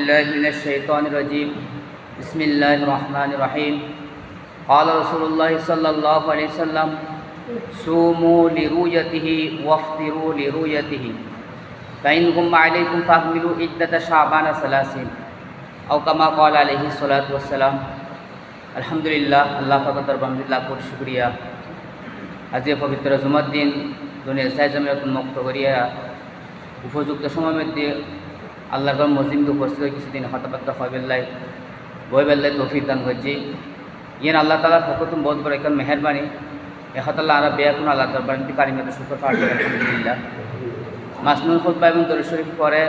بالله من الشيطان الرجيم بسم الله الرحمن الرحيم قال رسول الله صلى الله عليه وسلم صوموا لرؤيته وافطروا لرؤيته فإن غم عليكم فأكملوا عدة شعبان ثلاثين أو كما قال عليه الصلاة والسلام আলহামদুলিল্লাহ আল্লাহ ফাকতর বাহমদুল্লাহ কোট শুক্রিয়া আজকে পবিত্র জুমার দিন দুনিয়ার সাইজামিয়াত মুক্ত করিয়া উপযুক্ত সময় মধ্যে আল্লাহর মসজিদ উপস্থিত হয়ে কিছুদিন হতাপাত্তা হয় বেল্লাই বই বেল্লাই তৌফিক দান করছি। ইয়েন আল্লাহ তালা ফকতুম বহুত বড় এখন মেহরবানি। এহতাল্লাহ আরা বেয়াকুন আল্লাহ দরবারি কারিমত শুক্র ফাটি আলহামদুলিল্লাহ। মাসনুল খুদ্া এবং দরুদ শরীফ পরে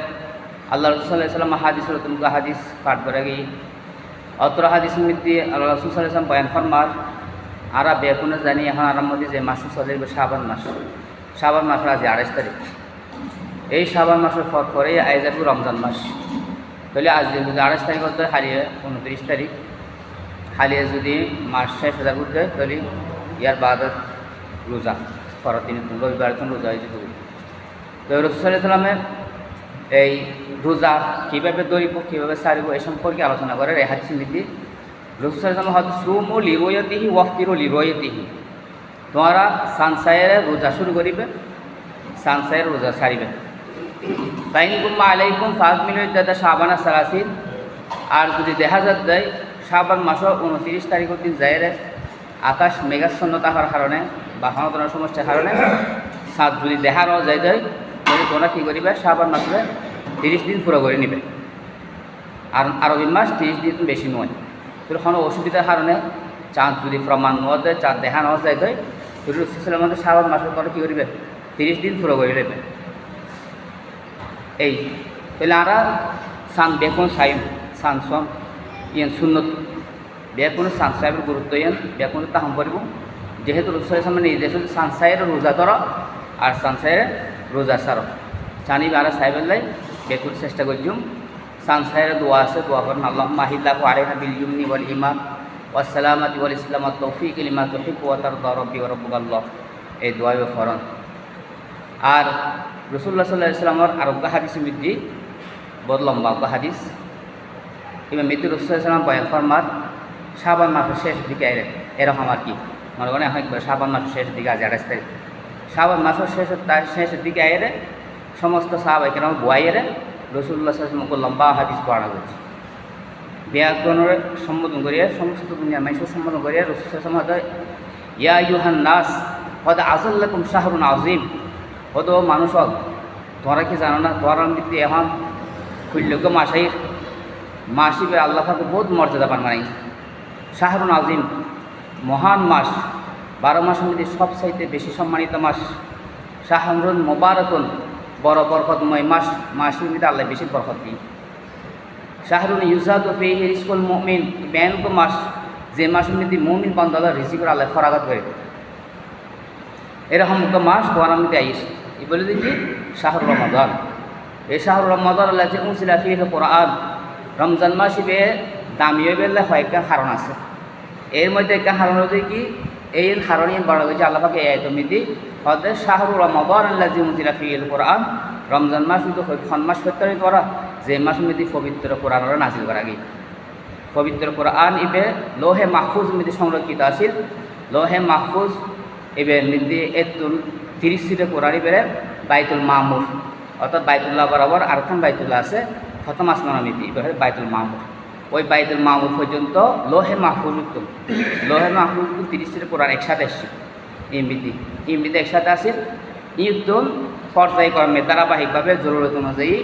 আল্লাহ রসুল্লাহ সাল্লাম হাদিস রতুমকা হাদিস পাঠ করে গিয়ে অত্র হাদিস মধ্যে আল্লাহ রসুল সাল্লাম বয়ান ফরমার, আরা বেকুনে জানি এখন আরাম মধ্যে যে মাস চলে শাবান মাস। শাবান মাসের আজ আড়াইশ তারিখ। এই শাবান মাসের পর পরেই আই যাবে রমজান মাস। তাহলে আজ যদি আড়াইশ তারিখ হতে হারিয়ে উনত্রিশ তারিখ। হারিয়ে যদি মাস শেষ হয়ে যাবে তাহলে ইয়ার বাদ রোজা পরের দিন রবিবার দিন রোজা হয়েছে তো রসুল্লাহামের এই রোজা কীভাবে দৌড়িব কীভাবে সারিব, এ সম্পর্কে আলোচনা করে রেহাত সিমিতি রসুলাম হয়তো সুমু লিরোয়তিহি ওয়াফতিরো লিরোয়তিহি। তোমরা সানসাইয়ের রোজা শুরু করিবে, সানসাইয়ের রোজা সারিবে। ফাইন গুম্মা আলাইকুম ফাঁক মিনিট দাদা সাবানা সারাসিন আর যদি দেখা যাত দেয় সাবান মাসের উনত্রিশ তারিখের দিন যায় আকাশ মেঘাচ্ছন্ন থাকার কারণে বা কোনো সমস্যার কারণে, সাত যদি দেখা নাও যায় দেয় তাহলে তোমরা কী করিবে? সাবান মাসে তিরিশ দিন পুরো করে নিবে। আর আরবি মাস তিরিশ দিন বেশি নয়। তো কোনো অসুবিধার কারণে চাঁদ যদি প্রমাণ নেওয়া দেয়, চাঁদ দেখা নেওয়া যায় দেয় তাহলে রসুলের মধ্যে সাবান মাসের তোমরা কী করিবে? তিরিশ দিন পুরো করে নেবে। এই তাহলে আরা সান বেকুন সাইম, সান সম ইয়েন শূন্যত বেকুন সান সাহেবের গুরুত্ব ইয়েন, বেকুন তাহম করিব যেহেতু রসুল সামনে নির্দেশ সান সাহের রোজা ধর আর সান সাহের রোজা সার। জানিবে আর সাহেবের লাই বেকুন চেষ্টা করছুম সান সাহের দোয়া আছে, দোয়া করেন আল্লাহ মাহিল্লাহ আলাইনা বিল ইউমনি ওয়াল ইমান ওয়াসালামাতি ওয়াল ইসলাম তৌফিক ইলিমা তৌফিক ওয়াতার রব্বি ও রব্বুল্লাহ এই দোয়া ফরন আর রসুল্লাহ সাল্লাহ ইসলামর আরোগ্য হাদিস বৃদ্ধি বহুত লম্বা অজ্ঞ হাদিস। এবার মৃত্যু রসুল্লাহাম বয়ান ফরমার সাবান মাসের শেষ দিকে এরে এরকম আর কি। মনে করেন এখন সাবান মাসের শেষ দিকে আজ আঠাশ তারিখ। সাবান মাসের শেষের তার শেষের দিকে আইরে সমস্ত সাহাবাই কেন বয়াইরে রসুল্লাহ সাল্লামকে লম্বা হাদিস পড়ানো হয়েছে। ব্যাকরণের সম্বোধন করিয়া, সমস্ত দুনিয়া মাইসের সম্বোধন করিয়া রসুল ইয়া ইউহান নাস হদ আজল্লাকুম শাহরুন আজিম হদ মানুষ হক তোমরা কি জানো না তোমরা মৃত্যু এখন খুল্যজ্ঞ মাসাই মাসিবে আল্লাহ তাকে বহুত মর্যাদা পান মানে শাহরুন আজিম, মহান মাস, বারো মাসের মধ্যে সবচাইতে বেশি সম্মানিত মাস। শাহরুন মোবারকুন, বড় বরকতময় মাস, মাসের মধ্যে আল্লাহ বেশি বরকত দিই শাহরুন ইউজাদ ফেহির স্কুল মমিন ব্যাংক মাস, যে মাসের মধ্যে মমিন বান্দাল্লাহ রিসিভ করে আল্লাহ ফরাগাত করে। এরকম মাস তোমার মধ্যে আইস। এই বলে দেখি শাহরুর রমাদান। এই শাহরুর রমাদান আল্লাহ যে উনসিলা ফিহ কোরআন, রমজান মাস ইবে দামিও বেললে কয়েকটা কারণ আছে। এর মধ্যে একটা কারণ হচ্ছে কি, এই কারণে বড় হয়েছে আল্লাহ পাকে এই তুমি হতে শাহরুর রমাদান আল্লাহ যে উনসিলা ফিল কোরআন, রমজান মাস কিন্তু খন মাস করা যে মাস মধ্যে পবিত্র কোরআনরা নাজিল করা গিয়ে। পবিত্র কোরআন ইবে লোহে মাহফুজ মধ্যে সংরক্ষিত আছিল। লোহে মাহফুজ এবে মধ্যে এতুল তিরিশ সিটে কোরআন ইবে বাইতুল মামুর। অর্থাৎ বাইতুল্লাহ বরাবর আরখান বাইতুল্লাহ আছে, প্রথম আসমান মিতি এবার বাইতুল মামুর। ওই বাইতুল মামুর পর্যন্ত লোহে মাহফুজ উত্তম। লোহে মাহফুজ উত্তম তিরিশ সিটে কোরআন একসাথে এসছে। ইমবিদি ইমবিদি একসাথে আসিল ইউদ্দুল পর্যায়ক্রমে ধারাবাহিকভাবে জরুরত অনুযায়ী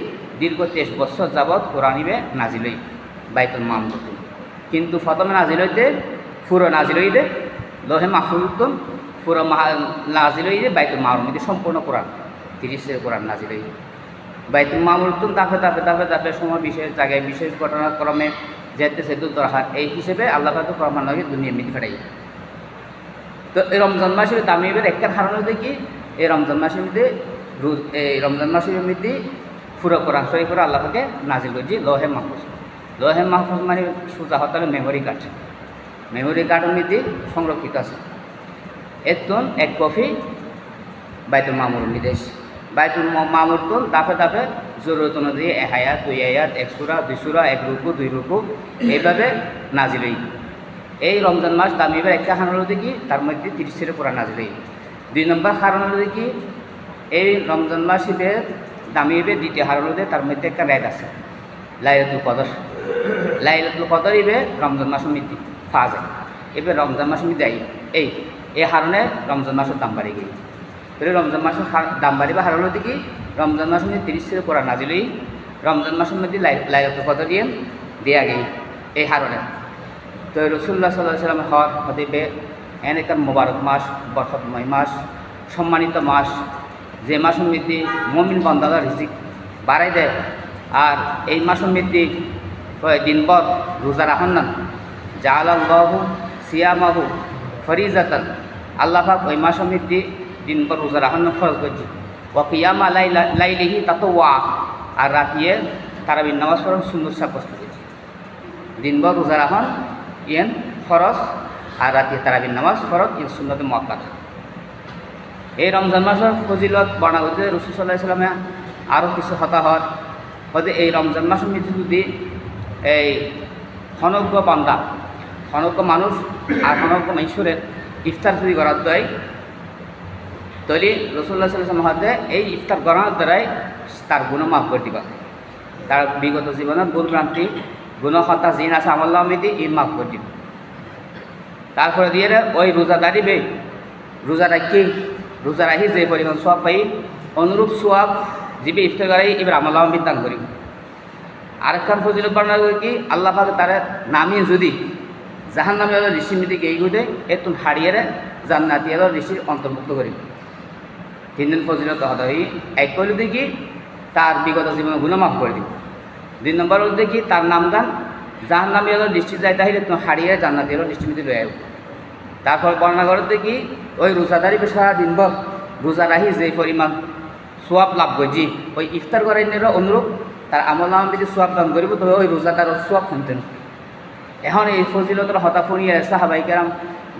দীর্ঘ তেইশ বছর যাবৎ কোরআনিবে নাজিলই বাইতুল মামুর। কিন্তু প্রথমে নাজিল হইতে ফুরো নাজিল হইতে লোহে মাহফুজ পুরো নাজিল হইতে বাইতুল মামুর মধ্যে সম্পূর্ণ কোরআন। তিরিশের কোরআন নাজিল হইতে বাইতুল মামুর উত্তম দাফে দাফে দাফে দাফে সময়, বিশেষ জায়গায়, বিশেষ ঘটনাক্রমে যেতে সে দূর দরকার এই হিসেবে আল্লাহ পাকে কোরআন নয় দুনিয়া মিটি ফেরাই তো এই রমজান মাসের দামিবের একটা কারণ হচ্ছে কি এই রমজান মাসের মধ্যে এই রমজান মাসের মধ্যে পুরো কোরআন শরীফ করে আল্লাহ পাকে নাজিল করছি লোহে মাহফুজ। লোহে মাহফুজ মানে সোজা হতে হবে মেমোরি কার্ড মেমোরি কার্ডের মধ্যে সংরক্ষিত আছে। এতন এক কফি, বাইতুল মামুর নির্দেশ। বাইতুল মামুর তো দাফে দাফে, জরুরত অনুযায়ী এক আয়াত, দুই আয়াত, এক সুরা, দুই সুরা, এক রুকু, দুই রুকু, এইভাবে নাজিলই এই রমজান মাস দামিবার একটা কারণ হলো দেখি, তার মধ্যে তিরিশের পুরা নাজিলই দুই নম্বর কারণ হলো দেখি, এই রমজান মাস হিসেবে দামিবে দ্বিতীয় হারণ হলো তার মধ্যে একটা রায় আছে, লাইলাতুল কদর। লাইলাতুল কদর ইবে রমজান মাসের মধ্যে পাওয়া যায় এবার রমজান মাসের আই এই এই হারণে রমজান মাসের দাম বাড়ি গিয়ে তাহলে রমজান মাসের হার- দাম বাড়িবা হার হলো দেখি, রমজান মাসের মধ্যে তিরিশ থেকে পড়া নাজিলই রমজান মাসের মধ্যে লাই লাইলাতুল কদর দিয়ে দেয়া গেই এই হারণে। তো রসুল্লাহ সাল্লাহ সাল্লামের হওয়ার হতে এন একটা মোবারক মাস বরফতময় মাস, সম্মানিত মাস, যে মাসের মধ্যে মমিন বন্দাদার রিজিক বাড়াই দেয়, আর এই মধ্যে কয় দিনভর রোজা রাখেন না। জালাল্লাহু সিয়ামাহু ফরিজাতান। আল্লাহ পাক ওই মাসের মধ্যে দিনভর রোজা রাখেন ফরজ করছি। ও কিয়ামা লাই লাইলিহি তাতো ওয়া আর রাতিয়ে তারাবিন নামাজ পড়ার সুন্দর সাব্যস্ত করেছি। দিনভর রোজা রাখুন ইয়েন ফরজ আর রাতে তারাবিন নামাজ ফরজ ইন সুন্নতে মক্কাত এই রমজান মাসের ফজিলত বর্ণাগত রসুল সাল্লাহ সাল্লামে আরও কিছু হতা হওয়ার হয়তো এই রমজান মধ্যে যদি এই হনজ্ঞ বান্দা হনজ্ঞ মানুষ আর হনজ্ঞ ঈশ্বরের ইফতার যদি করার দেয় তৈরি রসুল্লাহ সাল্লাম হাতে এই ইফতার করানোর দ্বারাই তার গুণ মাফ করে দিবা। তার বিগত জীবনের ভুল ভ্রান্তি গুণহত্যা জিন আছে আমল্লা মিতি ই মাফ করে দিব। তারপরে দিয়ে ওই রোজা দাঁড়িবে রোজা রাখি রোজা রাখি, যে পরিমাণ সোয়াব পাই, অনুরূপ সোয়াব যিবি ইফতার করাই এবার আমল্লা মিত দান করি। আরেকখান ফজিলত বর্ণনা কি, আল্লাহ তারা নামিয়ে যদি জাহান নামে ঋষি মিতি গেই গুদে এতুন হারিয়ে জান্নাতি ঋষির অন্তর্ভুক্ত করি তিন দিন ফজিলত হদাই এক করলে দেখি তার বিগত জীবনে গুণ মাফ করে দিব দুই নম্বর হল দেখি তার নাম গান নামে এলো দৃষ্টি যায় তাহলে তুমি হারিয়ে জান্নাতি এলো দৃষ্টিমিতি লয়ে আইব তারপর বর্ণনা করে দেখি, ওই রোজাদারি সারা দিনভর রোজা রাহি যে পরিমাণ সোয়াব লাভ করছি ওই ইফতার নিলে অনুরূপ তার আমল নাম যদি সোয়াব দান করিব তবে ওই রোজাদার সোয়াব শুনতেন। এখন এই ফজিলতর হতা ফোনিয়ে সাহাবাইকেরাম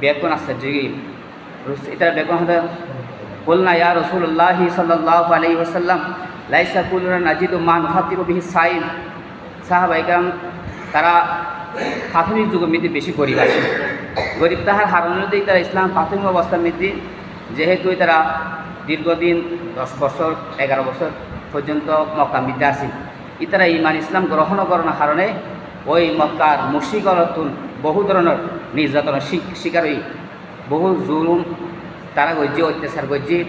ব্যাকুন আশ্চর্য এটা ব্যাকুন হতে বলনা ইয়া রসুল্লাহি সাল্লাহ আলাই ওসাল্লাম লাইসা কুলরা নাজিদ মান ফাতির বিহি সাইম। সাহাবাইকাম তারা প্রাথমিক যুগের মধ্যে বেশি গরিব আছে। গরিব তাহার হারানোর দিকে তারা ইসলাম প্রাথমিক অবস্থার মধ্যে যেহেতু তারা দীর্ঘদিন দশ বছর, এগারো বছর পর্যন্ত মক্কা মধ্যে আছে। ইতারা ইমান ইসলাম গ্রহণ করানোর কারণে ওই মক্কার মুশিকরতুন বহু ধরনের নির্যাতনের শিক- শিকার হই বহু জুলুম, তারা গজ্জি, অত্যাচার গজ্জি।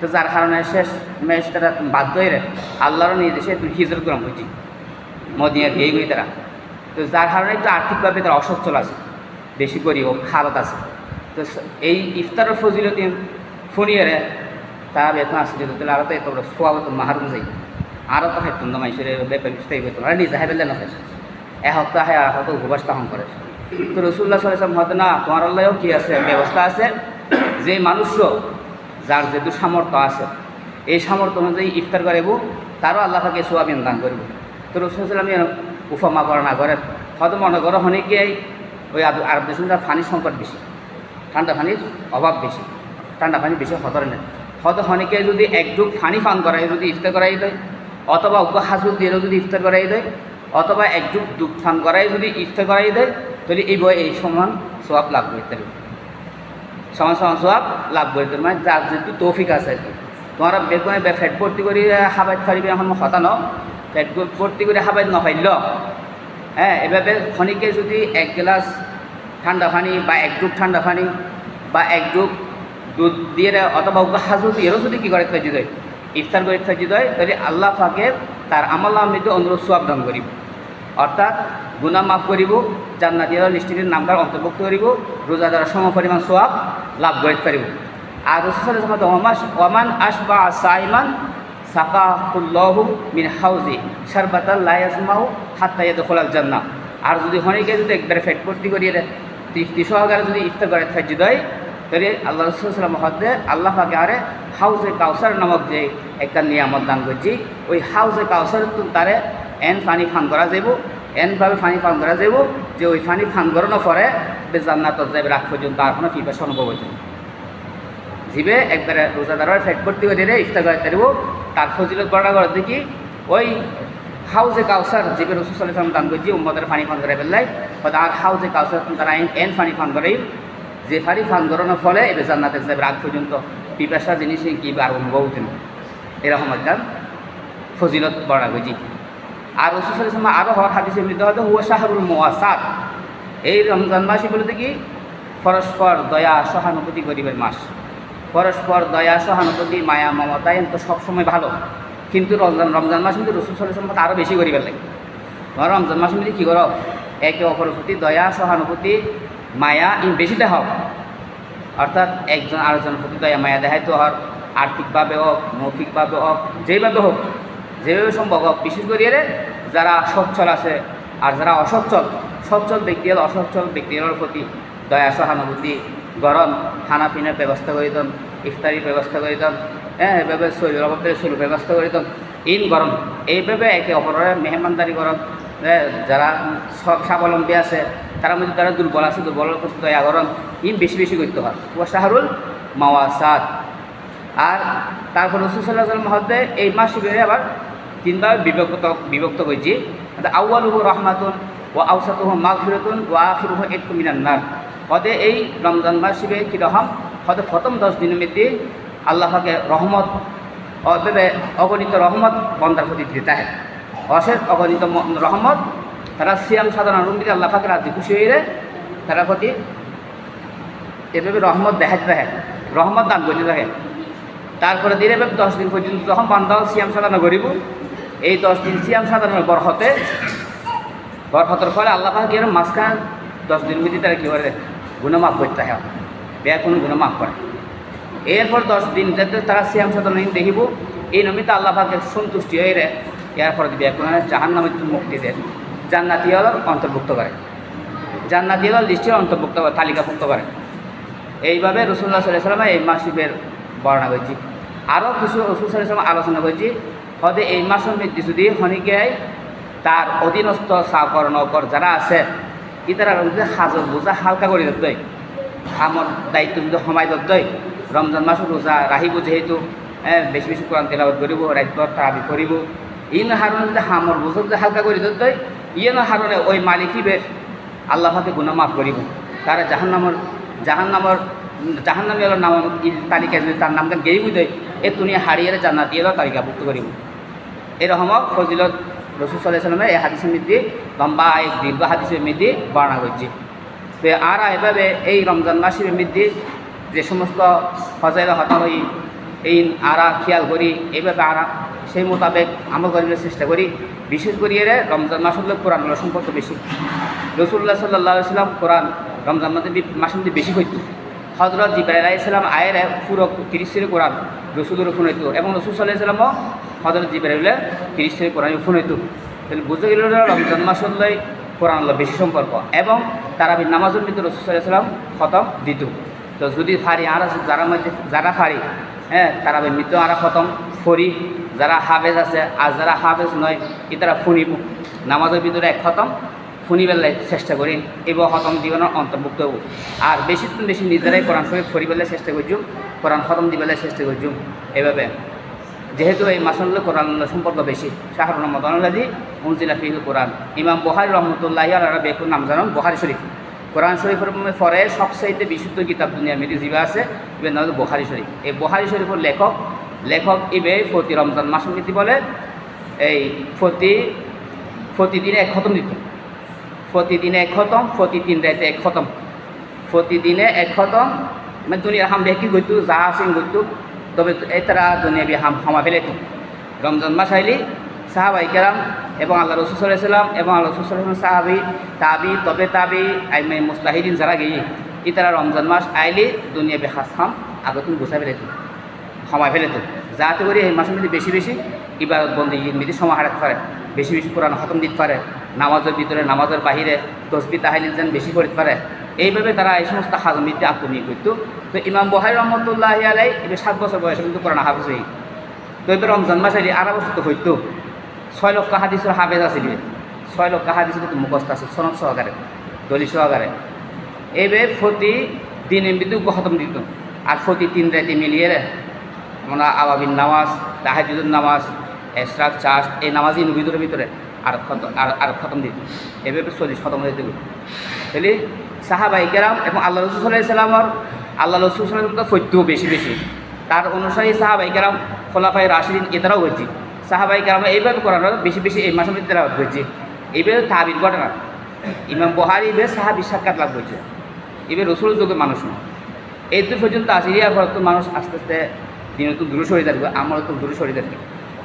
তো যার কারণে শেষ মেশ তারা বাধ্য হয়ে আল্লাহর নির্দেশে তুই হিজরত গ্রহণ করছি মদিনা দিয়ে গই তারা তো যার কারণে একটু আর্থিকভাবে তারা অসচ্ছল আছে, বেশি গরিব হালত আছে। তো এই ইফতারের ফজিলতি ফুনিয়ে তারা বেতন আসছে তাহলে আরও তো এত বড় সোয়াগত মাহারুম যাই। আরও তো খাইতুন না ব্যাপার বিস্তারিত হইতো আর নিজে হাইবেলে না খাইছে এ সপ্তাহ আর হয়তো উপবাস তাহন করে তো রসুল্লাহ সাল্লাম হয়তো না তোমার আল্লাহও কি আছে? ব্যবস্থা আছে। যে মানুষও যার যেহেতু সামর্থ্য আছে, এই সামর্থ্য অনুযায়ী ইফতার করিব তারও আল্লাহ তাকে সোয়াবিন দান করিব তো রসুল সাল্লামী উফমা করা না করেন হয়তো মনে করো অনেকেই ওই আরব মধ্যে পানির সংকট বেশি ঠান্ডা পানির অভাব বেশি ঠান্ডা পানি বেশি হতরে নেই। হয়তো অনেকে যদি একটু পানি পান করাই যদি ইফতার করাই দেয়, অথবা উপ হাজুর দিয়েও যদি ইফতার করাই দেয় অথবা দুধ পান করাই যদি ইফতার করাই দেয়, তাহলে এই বই এই সমান সোয়াব লাভ করতে পারবে সমান সমান সোয়াব লাভ করতে মানে যার যেহেতু তৌফিক আছে আর কি। তোমার বেগুনে ফ্যাট ভর্তি করে হাবাইত পারিবে এখন হতা ন ফ্যাট ভর্তি করে হাবাইত নফাইল হ্যাঁ এভাবে খনিকে যদি এক গ্লাস ঠান্ডা পানি বা এক ডুব ঠান্ডা পানি বা এক দুধ দিয়ে অথবা হাজু দিয়েও যদি কী করে থাকি দেয় ইফতার করে থাকি দেয় তাহলে আল্লাহ ফাঁকে তার আমল্লাহ মৃত্যু অনুরোধ সোয়াব দান করিব। অর্থাৎ গুনাহ মাফ করিব জান্নাতীয় লিস্টির নামকার অন্তর্ভুক্ত করিব, রোজাদার সম পরিমাণ সোয়াব লাভ করিতে পারিব। আর ওমান আসবা সাইমান সাকাহুল্লাহু মিন হাউজি সারবাতাল লায়াজমাউ হাত্তা ইয়াদখুলাল জান্নাহ। আর যদি হনিকে যদি একবারে ফেট ভর্তি করিয়ে তৃপ্তি সহকারে যদি ইফতার করে থাকি দেয় তাহলে আল্লাহ রসুলাম হদে আল্লাহ পাকে আরে হাউজে কাউসার নামক যে একটা নিয়ামত দান করছি, ওই হাউজে কাউসার তারে এন ফান করা যাব এনভাবে ফান করা যাব যে ওই ফান করানোর পরে বে জান্নাতত যাবে রাখ পর্যন্ত আর কোনো পিপাসা অনুভব হইতে। জিবে একবারে রোজাদারের ফেট ভর্তি করে দিলে ইফতার করে তারিব, তার ফজিলত বর্ণনা করে দেখি, ওই হাউজে কাউসার যেবে রসুল সাল্লাম দান করছি উম্মদের ফান করে ফেললাই আর হাউজে কাউসার তারা এন ফান করে যে ফান করানোর ফলে এবার জান্নাতে যাবে আগ পর্যন্ত পিপাসা জিনিস কি আর অনুভব হতেন এরকম একটা ফজিলত বর্ণনা করছি আর রসুল সাল্লাম আরও হওয়ার হাদিসের মৃত্যু হয়তো হুয়া শাহরুল মোয়াসাদ এই রমজান মাসই বলতে কি পরস্পর দয়া, সহানুভূতি, গরিবের মাস। পরস্পর দয়া, সহানুভূতি, মায়া মমতা তো সবসময় ভালো। কিন্তু রমজান রমজান মাস কিন্তু রসুল সাল্লাম মতো আরও বেশি গরিবের লাগে। তোমার রমজান মাস মধ্যে কী করো? একে অপরের প্রতি দয়া, সহানুভূতি, মায়া, ইন বেশি দেখাও। অর্থাৎ একজন আরেকজনের প্রতি দয়া, মায়া দেখায় তো হর। আর্থিকভাবে হোক, মৌখিকভাবে হোক যেইভাবে হোক যেভাবে সম্ভব বিশেষ করে যারা সচ্ছল আছে আর যারা অসচ্ছল সচ্ছল ব্যক্তি হল অসচ্ছল ব্যক্তির প্রতি দয়া সহানুভূতি গরম খানা পিনার ব্যবস্থা করে দিতাম ইফতারির ব্যবস্থা করে দিতাম হ্যাঁ এভাবে শরীর অভাবের শরীর ব্যবস্থা করে দিতাম ইন গরম। এইভাবে একে অপরের মেহমানদারি গরম হ্যাঁ, যারা সব স্বাবলম্বী আছে তার মধ্যে তারা দুর্বল আছে দুর্বলের প্রতি দয়া গরম ইন বেশি বেশি করতে হয়। ও শাহরুল মাওয়াসাদ আর তারপর রসুল্লাহ মহদ্দে এই মাস শিবিরে আবার তিনবার বিভক্ত বিভক্ত করেছি। আউ্বালুহু রহমাতুন ও আউসাতুহ মাগফিরতুন ও আখিরুহ একটু মিনান্নার হদে এই রমজান মাস শিবিরে কীরকম হদে প্রথম দশ দিনের মধ্যে আল্লাহকে রহমত অগণিত রহমত বন্দার প্রতি দিতে হয়। অশেষ অগণিত রহমত, তারা সিয়াম সাধারণ রুমিতে আল্লাহ পাকে রাজি খুশি হয়ে তারা প্রতি এভাবে রহমত দেখাতে থাকে রহমত দান করতে থাকে তারপরে দিন এভাবে দশ দিন পর্যন্ত যখন বান্ধব সিয়াম সাধনা করিব এই দশ দিন সিয়াম সাধনার বরহতে বরহতের ফলে আল্লাহ এরকম মাঝখান দশ দিন মধ্যে তারা কী করে? গুণমাফ করতে থাকে বেয়া কোনো গুণমাফ করে। এরপর দশ দিন যাতে তারা সিয়াম সাধনা দেখিব, এই নমিতে আল্লাহ পাকে সন্তুষ্টি হয়ে রে। এরপর দিবে এখন জাহান নামে মুক্তি দেন জান্নাতি হল অন্তর্ভুক্ত করে। জান্নাতি হল লিস্টের অন্তর্ভুক্ত করে, তালিকাভুক্ত করে। এইভাবে রসুল্লাহ সাল্লাহ এই মাসিবের বর্ণনা করেছি। আরও কিছু রসুল সাল্লাহ সাল্লাম আলোচনা করেছি। হদে এই মাসের মধ্যে যদি হনিকে তার অধীনস্থ চাকর নকর যারা আছে ইতারা যদি হাজর বোঝা হালকা করে দিত আমার দায়িত্ব যদি সময় দিত রমজান মাসের রোজা রাহিব যেহেতু বেশি বেশি কোরআন তেলাবত করিব রাজ্য তাবি করিব ইন হারণে যদি হামর বোঝা যদি হালকা করে দিত ইয়ে না হারণে ওই মালিকই বেশ হাতে গুণা মাফ করিব তারা জাহান্নামর জাহান্নামর জাহান্নামী নাম ই তালিকা যদি তার নামটা গেই বুঝে এ তুনি হারিয়ে জান্নাতি হল তালিকাভুক্ত করিব এরকম ফজিলত রসুল সাল্লাহ সাল্লামে এই হাদিসের মধ্যে লম্বা এক দীর্ঘ হাদিসের মধ্যে বর্ণনা করছে। তো আর এভাবে এই রমজান মাসের মধ্যে যে সমস্ত ফজাইল হতা হই, এই আরা খেয়াল করি এইভাবে আরা সেই মোতাবেক আমল করার চেষ্টা করি। বিশেষ করে এর রমজান মাস হলে কোরআন সম্পর্ক বেশি। রসুল্লাহ সাল্লাহ সাল্লাম কোরআন রমজান মাসে মাসের মধ্যে বেশি হইত। হজরত জিব্রাইল আলাইসালাম আয়ের পুরো তিরিশ কোরআন রসুলের হইতো এবং রসুল সাল্লাহ সাল্লামও হজরত জিব্রাইলে তিরিশ সিরে কোরআন হইতো। তাহলে বুঝতে গেল রমজান মাস হলে কোরআন আল্লাহ বেশি সম্পর্ক এবং তারা নামাজের ভিতরে রসুল সাল্লাহ সাল্লাম খতম দিত। তো যদি ফারি আর আছে যারা মধ্যে, যারা ফারি হ্যাঁ তারা মৃত্যু আর খতম, ফরি, যারা হাফেজ আছে, আর যারা হাফেজ নয়, ই তারা ফুনিব নামাজের ভিতরে এক খতম, ফুনি বেলায় চেষ্টা করি এবং খতম জীবনের অন্তর্ভুক্ত হব। আর বেশি বেশি নিজেরাই কোরআন শরীফ, ফরি বেলায় চেষ্টা করছুম কোরআন খতম দিবেলায় চেষ্টা করছুম এভাবে। যেহেতু এই মাসাল্লাহ কোরআন সম্পর্ক বেশি শাহরুল রহমদ আল্লাহি মঞ্জিলা ফিল কোরআন। ইমাম বহারি রহমতুল্লাহ আর বেকুর নাম জানান বহারি শরীফ। কোরআন শরীফের পরে সবচাইতে বিশুদ্ধ কিতাব দুনিয়ার মধ্যে যিবা আছে, ইবেন নাম বহারি শরীফ। এই বহারি শরীফের লেখক লেখক ইবে ফতি রমজান মাসের নীতি বলে, এই ফতি প্রতিদিনে এক খতম দিত। প্রতিদিনে এক খতম প্রতি তিন রাইতে এক খতম। প্রতিদিনে এক খতম মানে দুনিয়ার হাম বেকি গইতো, যা আছে গইতো। তবে এতারা দুনিয়া বি হাম হামা ফেলেতো রমজান মাস আইলি সাহাবাই কেরাম এবং আল্লাহ রসুল সাল্লাম এবং আল্লাহ রসুল সাল্লাম সাহাবি, তাবি, তবে তাবি, আইমে মুস্তাহিদিন যারা গিয়ে ইতারা রমজান মাস আইলি দুনিয়া বি হাস হাম আগতুন গুছাই ফেলেতো সময় ফেলে তো যাতে করে এই মাসের মধ্যে বেশি বেশি ইবাদত বন্দি মধ্যে সময় হারাতে পারে, বেশি বেশি কোরআন খতম দিতে পারে, নামাজের ভিতরে, নামাজের বাহিরে তসবি তাহাইলিল যেন বেশি করতে পারে। এইভাবে তারা এই সমস্ত হাজমিতে আত্মনিয়োগ করত। তো ইমাম বহাই রহমতুল্লাহ আলাই এবার সাত বছর বয়সে কিন্তু কোরআন হাফিজ হই তো এবার রমজান মাসে আড়া বছর তো হইতো। ছয় লক্ষ হাদিসের হাফেজ আছিল ছয় লক্ষ হাদিস কিন্তু মুখস্থ আছে, সনদ সহকারে দলি সহকারে। এইভাবে প্রতি দিনের বিদ্যুৎ খতম দিত। আর ফতি তিন রাতে মিলিয়ে রে। মানে আবাবিন নামাজ তাহাজুদের নামাজ এসরাক চাষ, এই নামাজি নবীদের ভিতরে আর খত আর আর খতম দিত। এভাবে চল্লিশ খতম হয়ে দিত তাহলে সাহাবাই কেরাম এবং আল্লাহ রসুল সাল্লাহ আল্লাহ রসুল সাল্লাম তো ফৈত্যও বেশি বেশি। তার অনুসারী সাহাবাই কেরাম খোলাফাই রাশিদিন এটারাও হয়েছে সাহাবাই কেরাম এইভাবে করানো বেশি বেশি এই মধ্যে তেলাওয়াত হয়েছে এইভাবে তাবির ঘটনা। ইমাম বহারি এবার সাহাবি সাক্ষাৎ লাভ হয়েছে এবার রসুল যুগের মানুষ নয়। এই দূর পর্যন্ত আসিরিয়া ফলে তো মানুষ আস্তে আস্তে দিন তো দূরে সরে যাবে আমার তো দূরে সরে যাবে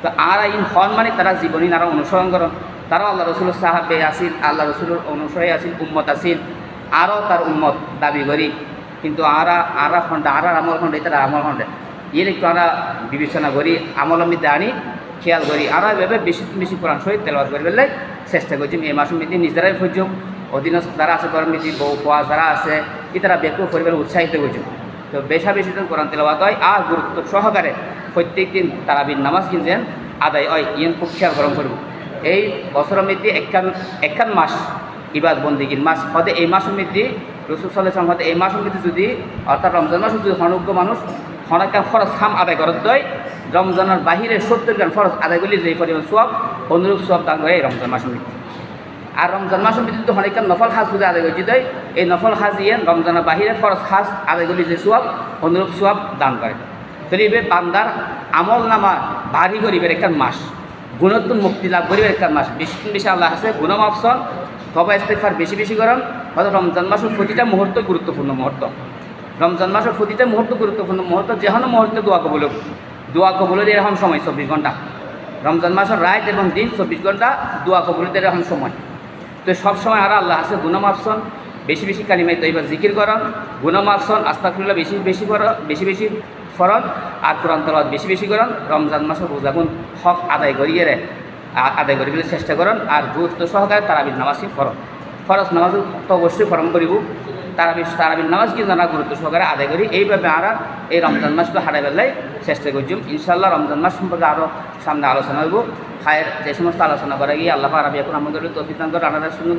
তো আর ইন হন মানে তারা জীবনী তারা অনুসরণ করেন। তারাও আল্লাহ রসুল সাহাবে আসিল আল্লাহ রসুলের অনুসরী আসিল উম্মত আসিল আরও তার উম্মত দাবি করি। কিন্তু আরা আরা খন্ডে আরা আমল খন্ডে তারা আমল খন্ডে এর একটু আমরা বিবেচনা করি আমল মিতে আনি, খেয়াল করি। আরও এভাবে বেশি বেশি কোরআন সহিত তেলবাদ করি ফেললে চেষ্টা করছি। এই মাসুম মিতি নিজেরাই ফুজুম অধীনস্থ যারা আছে, গরম মিতি, বউ, খোয়া যারা আছে কি তারা ব্যাপক পরিবার উৎসাহিত করছে তো বেশা বেশি জন কোরআন তেলাবাদ হয়, আর গুরুত্ব সহকারে প্রত্যেক দিন তারাবির নামাজ কিনছেন, আদায় হয়, ইয়েন খুব খেয়াল গরম করব। এই বছর মধ্যে একখান একখান মাস ইবাদ বন্দিগির মাস। হতে এই মাস মধ্যে রসুল সাল্লাম হতে এই মাস মধ্যে যদি, অর্থাৎ রমজান মাস যদি হনজ্ঞ মানুষ হনাকার ফরজ খাম আদায় করত দেয় রমজানের বাহিরে সত্তর গান ফরজ আদায় করলে যে পরিমাণ সব অনুরূপ সব দান করে এই রমজান মাসের মধ্যে। আর রমজান মাসের মধ্যে যদি হনেকার নফল হাজ যদি আদায় করছে দেয় এই নফল হাজ ইয়ে রমজানের বাহিরে ফরজ হাজ আদায় করলে যে সব অনুরূপ সব দান করে। তাহলে এবার বান্দার আমল নামা ভারী করিবের একটা মাস গুণত্ব মুক্তি লাভ করিবের একটা মাস। বেশি বেশি আল্লাহ আছে গুণম অপশন তবে ইস্তেফার বেশি বেশি করেন হয়তো রমজান মাসের প্রতিটা মুহূর্ত গুরুত্বপূর্ণ মুহূর্ত। রমজান মাসের প্রতিটা মুহূর্ত গুরুত্বপূর্ণ মুহূর্ত যেখানে মুহূর্তে দোয়া কবল দোয়া কবলের এরকম সময় চব্বিশ ঘণ্টা। রমজান মাসের রাত এবং দিন চব্বিশ ঘণ্টা দোয়া কবলের এরকম সময়। তো সব সময় আর আল্লাহ আছে গুণম অপশন বেশি বেশি কালিমাই তৈবা জিকির করেন গুণম অপশন আস্তাফুল্লাহ বেশি বেশি করেন, বেশি বেশি ফরন আর কোরআন বেশি বেশি করেন, রমজান মাসের রোজাগুন হক আদায় করিয়ে আদায় করিবে চেষ্টা করেন, আর গুরুত্ব সহকারে তারাবির নামাজই ফরন ফরজ নামাজ তো অবশ্যই ফরম করিব। তারাবি তারাবির নামাজ কি জানা গুরুত্ব সহকারে আদায় করি। এইভাবে আর আর এই রমজান মাসকে হারাই বেলায় চেষ্টা করছি ইনশাল্লাহ রমজান মাস সম্পর্কে আরও সামনে আলোচনা হইব। হায়ের যে সমস্ত আলোচনা করা গিয়ে আল্লাহ আরবি এখন আমাদের তফিদান করে আনারা সুন্দর